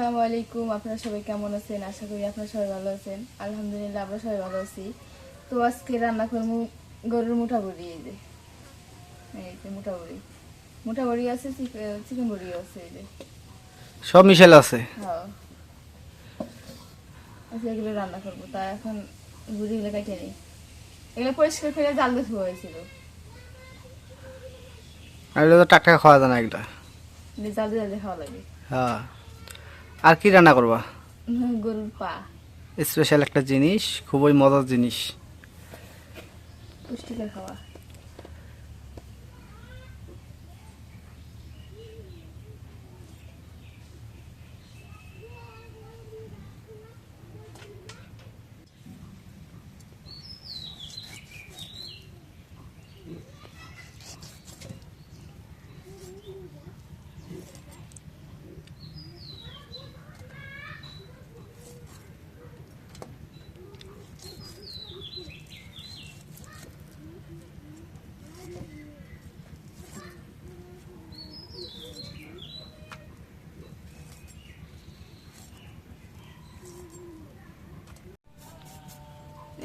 আসসালামু আলাইকুম আপনারা সবাই কেমন আছেন? আশা করি আপনারা সবাই ভালো আছেন। আলহামদুলিল্লাহ আমরা সবাই ভালো আছি। তো আজকে রান্না করব গরুর মুঠা বড়ি এই যে। এই যে মুঠা বড়ি মুঠা বড়ি আছে চিকেন বড়িও আছে এই যে। সব মিশেল আছে? হ্যাঁ। আচ্ছা এগুলো রান্না করব। তা এখন বুড়িগুলো কেটে নিই। এগুলো পরিষ্কার করে জাল দিয়ে ধোয়া হয়েছিল। আর এগুলো তো টাটকা খাওয়া যায় না এগুলা জাল দিয়ে খাওয়া লাগে। হ্যাঁ। আর কি রান্না করবা? স্পেশাল একটা জিনিস খুবই মজার জিনিস। পুষ্টিকর খাওয়া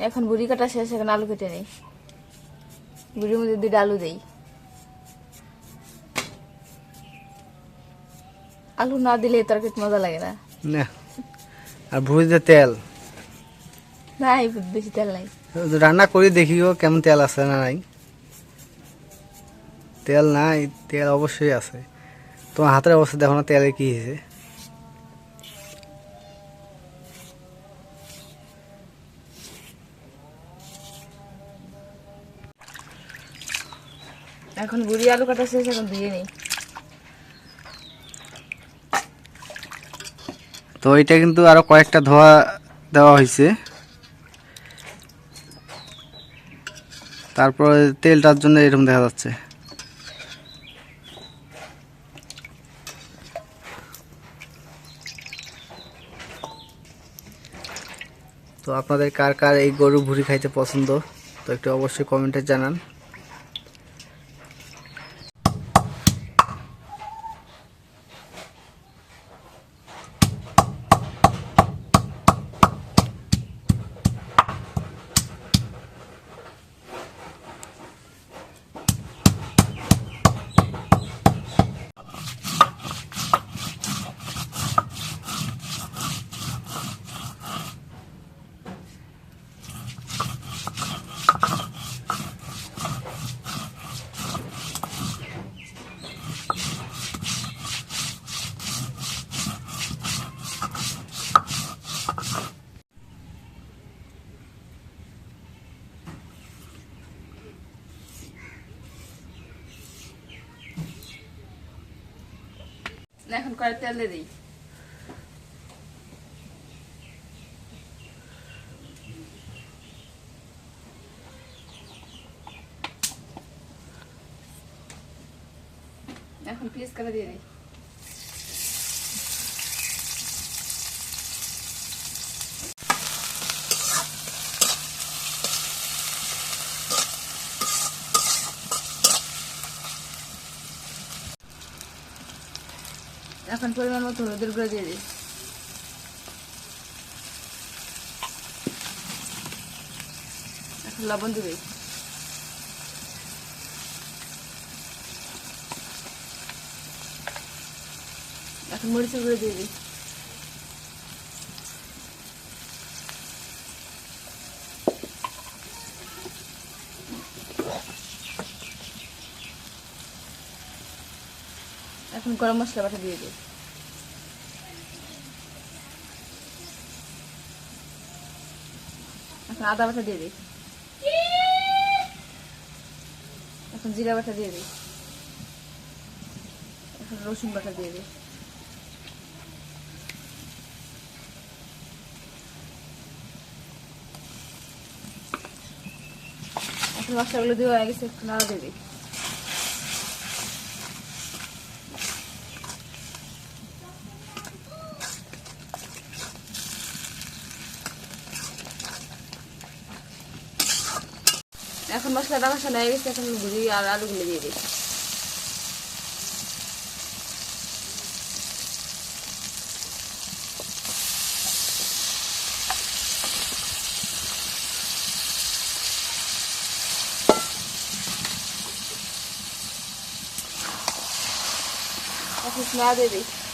এখন বুড়ি কাটা শেষ এখন আলু কেটে নেই। বুড়ির মধ্যে দুইটা আলু দেই। আলু না দিলে তরকারি মজা লাগে না। না। আর ভুড়িতে তেল? নাই বেশি তেল নাই। রান্না করি দেখিও কেমন তেল আছে না নাই। তেল নাই তেল অবশ্যই আছে। তোমার হাতের অবস্থা দেখো না তেলে কি হয়েছে। বুড়ি আলু কাটা শেষ, এখন দিয়ে নেই। তো এটা কিন্তু আরও কয়েকটা ধোয়া দেওয়া হয়েছে। তারপরে তেলটার জন্য এরকম দেখা যাচ্ছে। তো আপনাদের কার কার এই গরু ভুড়ি খাইতে পছন্দ, তো একটু অবশ্যই কমেন্টে জানান। এখন করে তেল দিয়ে দিই। এখন পিস করে দিয়ে দিই। এখন পরিমাণ মতো হলুদের গুঁড়ো দিয়ে দিই। এখন লবণ দিবি। এখন মরিচের গুঁড়ো দিয়ে দিই। এখন গরম মশলা বাটা দিয়ে দিই। এখন আদা বাটা দিয়ে দিই। এখন জিরা বাটা দিয়ে দিই। এখন রসুন বাটা দিয়ে দিই। এখন মশলাগুলো দিয়ে হয়ে গেছে, একটু নাড়া দিয়ে দিই। এখন মশলাটা কষানো হয়ে গেছে এখন ঘুরি আর আলুগুলো দিয়ে দিচ্ছি এখন না দিয়ে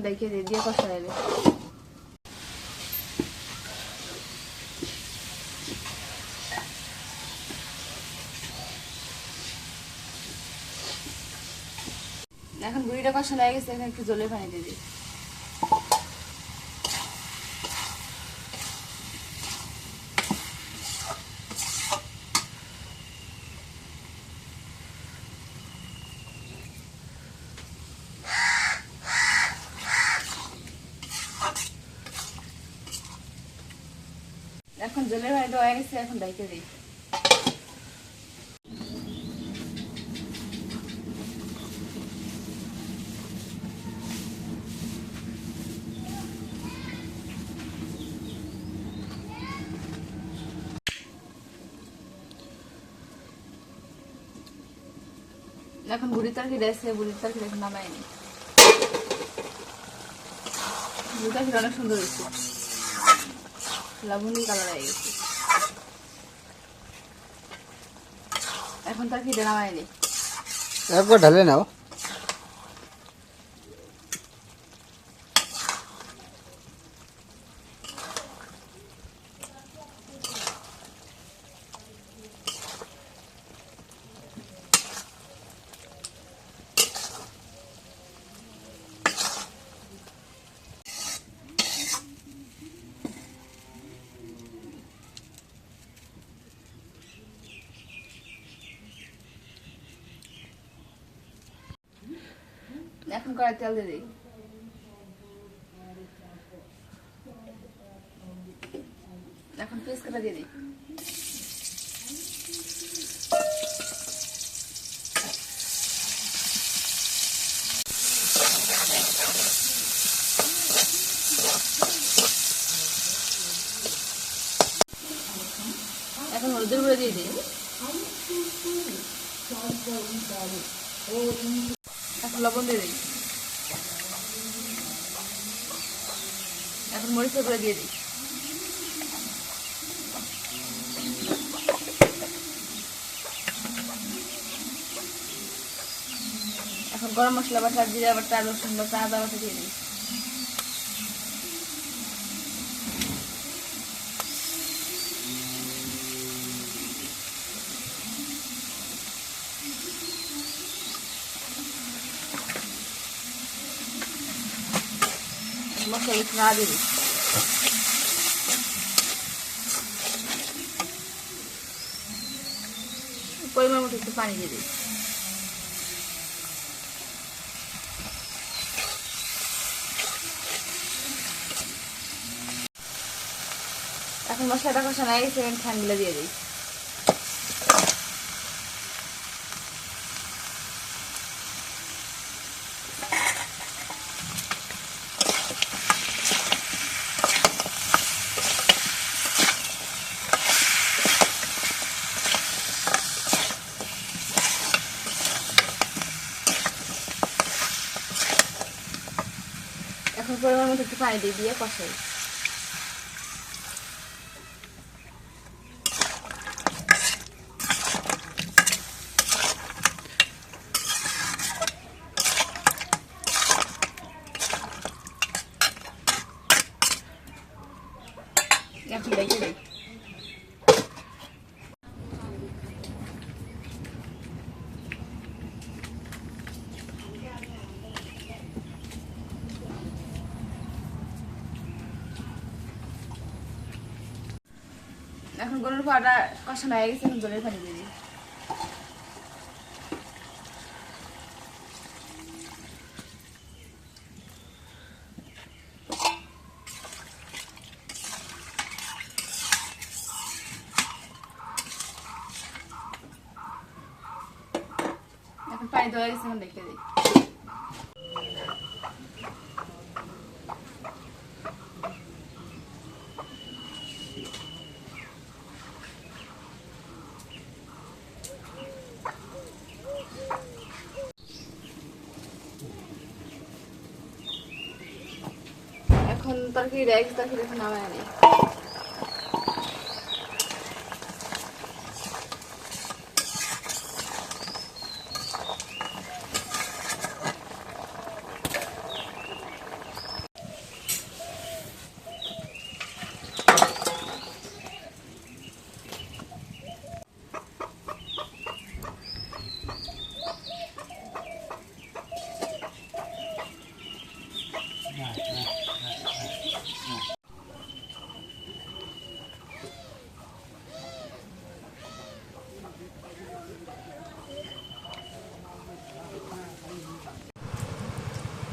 দিয়ে কষা এখন গুড়িটা কষা হয়ে গেছে এখন একটু জলে পানি দিয়ে দিই এখন জলের পানি দেওয়া গেছে এখন ডাইকে দিই এখন বুড়ির তরকারি রয়েছে বুড়ির তরকারি এখন নামাইনি বুড়ির তরকারি অনেক সুন্দর হয়েছে। লাবণী কালার হয়ে গেছে। এখন তার কি নামাইনি একবার ঢালে নাও। এখন কড়াই তেল দিয়ে দিই। এখন পেস্ট কাটা দিয়ে দিই। এখন দিয়ে এখন লবণ দিয়ে দিই এখন মরিচের গুঁড়ো দিয়ে দিই। এখন গরম মশলা বাটা, জিরা বাটা, রসুন বাটা, আদা বাটা দিয়ে দিই। মশলা না দিয়ে দিই। পরিমাণ মতো একটু পানি দিয়ে দিই। এখন মশলাটা কষানো নাই সেকেন্ড এখন ঠান্ডা দিয়ে দিই এখন পরিমাণ মতো একটু পানি দিয়ে দিয়ে কষাই এখন দেখে দিই এখন গরুর পাউডার কষানো হয়ে গেছে জলের পানি দিয়ে এখন পানি দেওয়া গেছে এখন দেখে দিই। তরকারি রেখ তরকারি নামায় আনি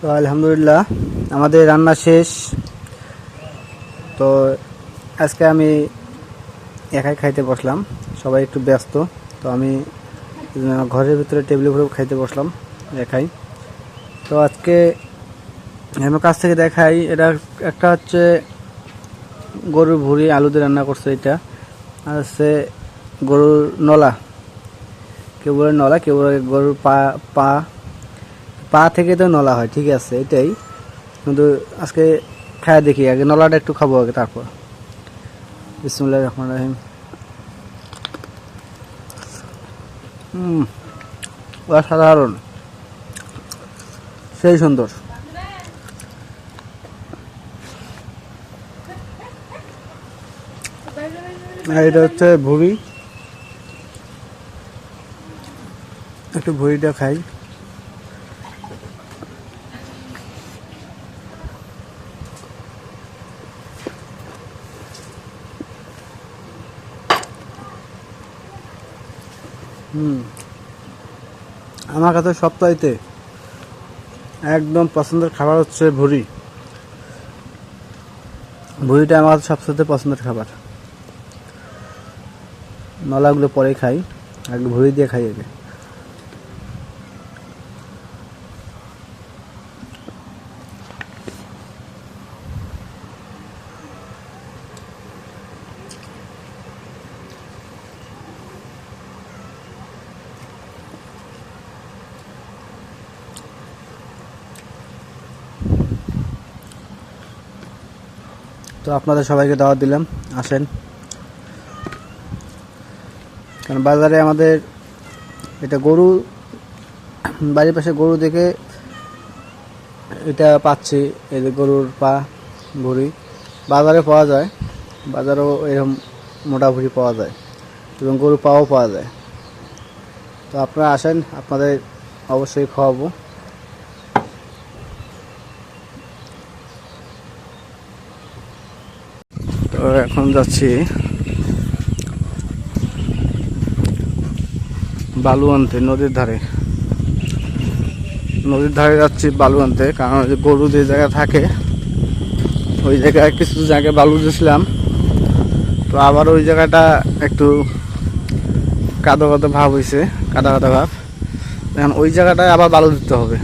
তো আলহামদুলিল্লাহ, আমাদের রান্না শেষ। তো আজকে আমি একাই খাইতে বসলাম, সবাই একটু ব্যস্ত। তো আমি ঘরের ভিতরে টেবিলের উপরে খাইতে বসলাম, একাই। তো আজকে আমার কাছ থেকে দেখাই, এটা একটা হচ্ছে গরুর ভুড়ি, আলু দিয়ে রান্না করছে এটা। আর হচ্ছে গরুর নলা। কেউ বলে নলা, কেউ বলে গরুর পা পা। পা থেকে তো নলা হয়, ঠিক আছে, এটাই। কিন্তু আজকে খায় দেখি, আগে নলাটা একটু খাব আগে, তারপর। বিসমুল্লাহ রহমান রাহিম। হুম অসাধারণ। সেই সুন্দর। এটা হচ্ছে ভুড়ি। একটু ভুড়িটা খাই। হুম। আমার কাছে সপ্তাহেতে একদম পছন্দের খাবার হচ্ছে ভুড়ি। ভুড়িটা আমার কাছে সবচেয়ে পছন্দের খাবার। নলাগুলো পরে খাই আগে ভুড়ি দিয়ে খাই আগে। তো আপনাদের সবাইকে দাওয়াত দিলাম, আসেন। কারণ বাজারে আমাদের এটা গরু, বাড়ির পাশে গরু দেখে এটা পাচ্ছি, এই যে গরুর পা, ভুড়ি। বাজারে পাওয়া যায়, বাজারেও এরকম মোটা ভুড়ি পাওয়া যায় এবং গরুর পাও পাওয়া যায়। তো আপনারা আসেন, আপনাদের অবশ্যই খাওয়াবো। তো এখন যাচ্ছি বালু আনতে নদীর ধারে। নদীর ধারে যাচ্ছি বালু আনতে কারণ যে গরু যে জায়গায় থাকে, ওই জায়গায় কিছু জায়গায় বালু দিয়েছিলাম। তো আবার ওই জায়গাটা একটু কাদো কাদো ভাব হয়েছে কাদা কাদা ভাব। এখন ওই জায়গাটায় আবার বালু দিতে হবে।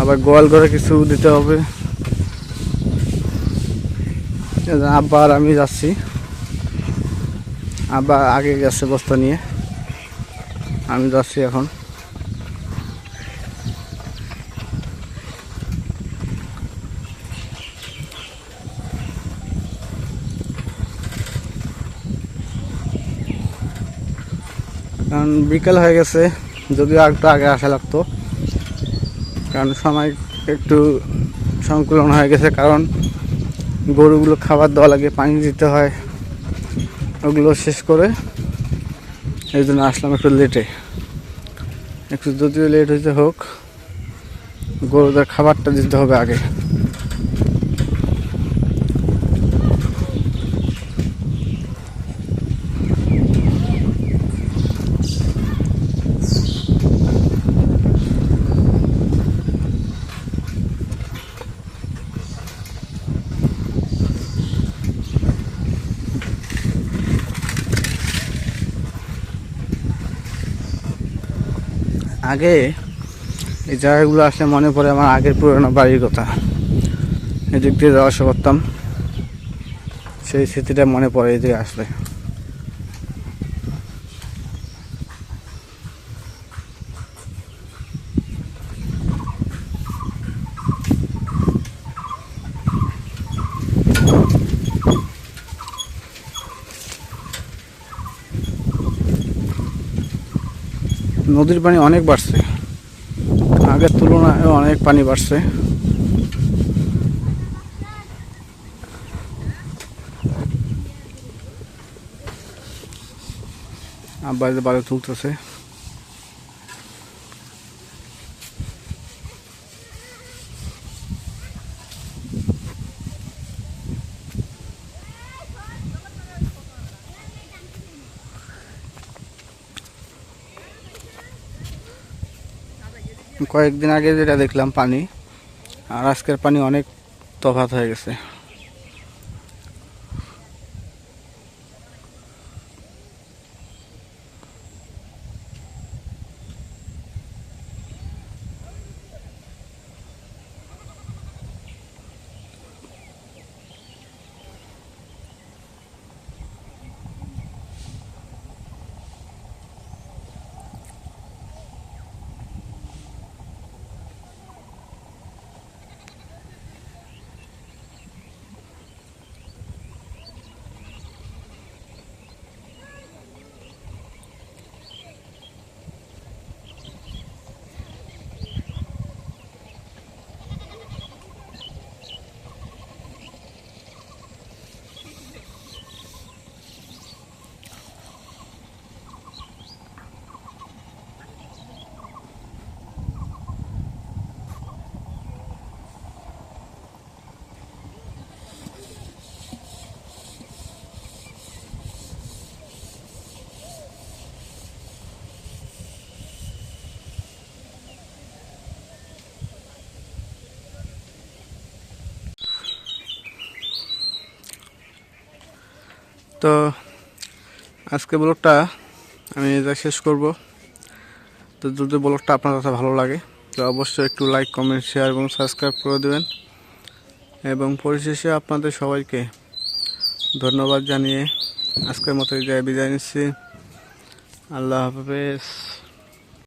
আবার গোয়াল ঘরে কিছু দিতে হবে। আবার আমি যাচ্ছি। আবার আগে গেছে বস্তা নিয়ে। আমি যাচ্ছি এখন। কারণ বিকেল হয়ে গেছে, যদিও একটু আগে আসা লাগতো। কারণ সময় একটু সংকুলন হয়ে গেছে, কারণ গরুগুলো খাবার দেওয়া লাগে পানি দিতে হয়। ওগুলো শেষ করে এই জন্য আসলাম একটু লেটে একটু যদিও লেট হইতে হোক, গরুদের খাবারটা দিতে হবে আগে। আগে এই জায়গাগুলো আসলে মনে পড়ে আমার আগের পুরোনো বাড়ির কথা। এদিক দিয়ে যাওয়া আসা করতাম। সেই স্মৃতিটা মনে পড়ে এদিকে আসলে। নদীর পানি অনেক বাড়ছে। আগের তুলনায় অনেক পানি বাড়ছে। আব্বাই বাড়ি তুলতেছে। কয়েকদিন আগে যেটা দেখলাম পানি আর আজকের পানি অনেক তফাৎ হয়ে গেছে। তো আজকে ব্লগটা আমি এটা শেষ করব। তো যদি ব্লগটা আপনার কাছে ভালো লাগে, তো অবশ্যই একটু লাইক কমেন্ট শেয়ার এবং সাবস্ক্রাইব করে দেবেন। এবং পরিশেষে আপনাদের সবাইকে ধন্যবাদ জানিয়ে আজকের মতো জায়গায় বিদায় নিচ্ছি। আল্লাহ হাফেজ।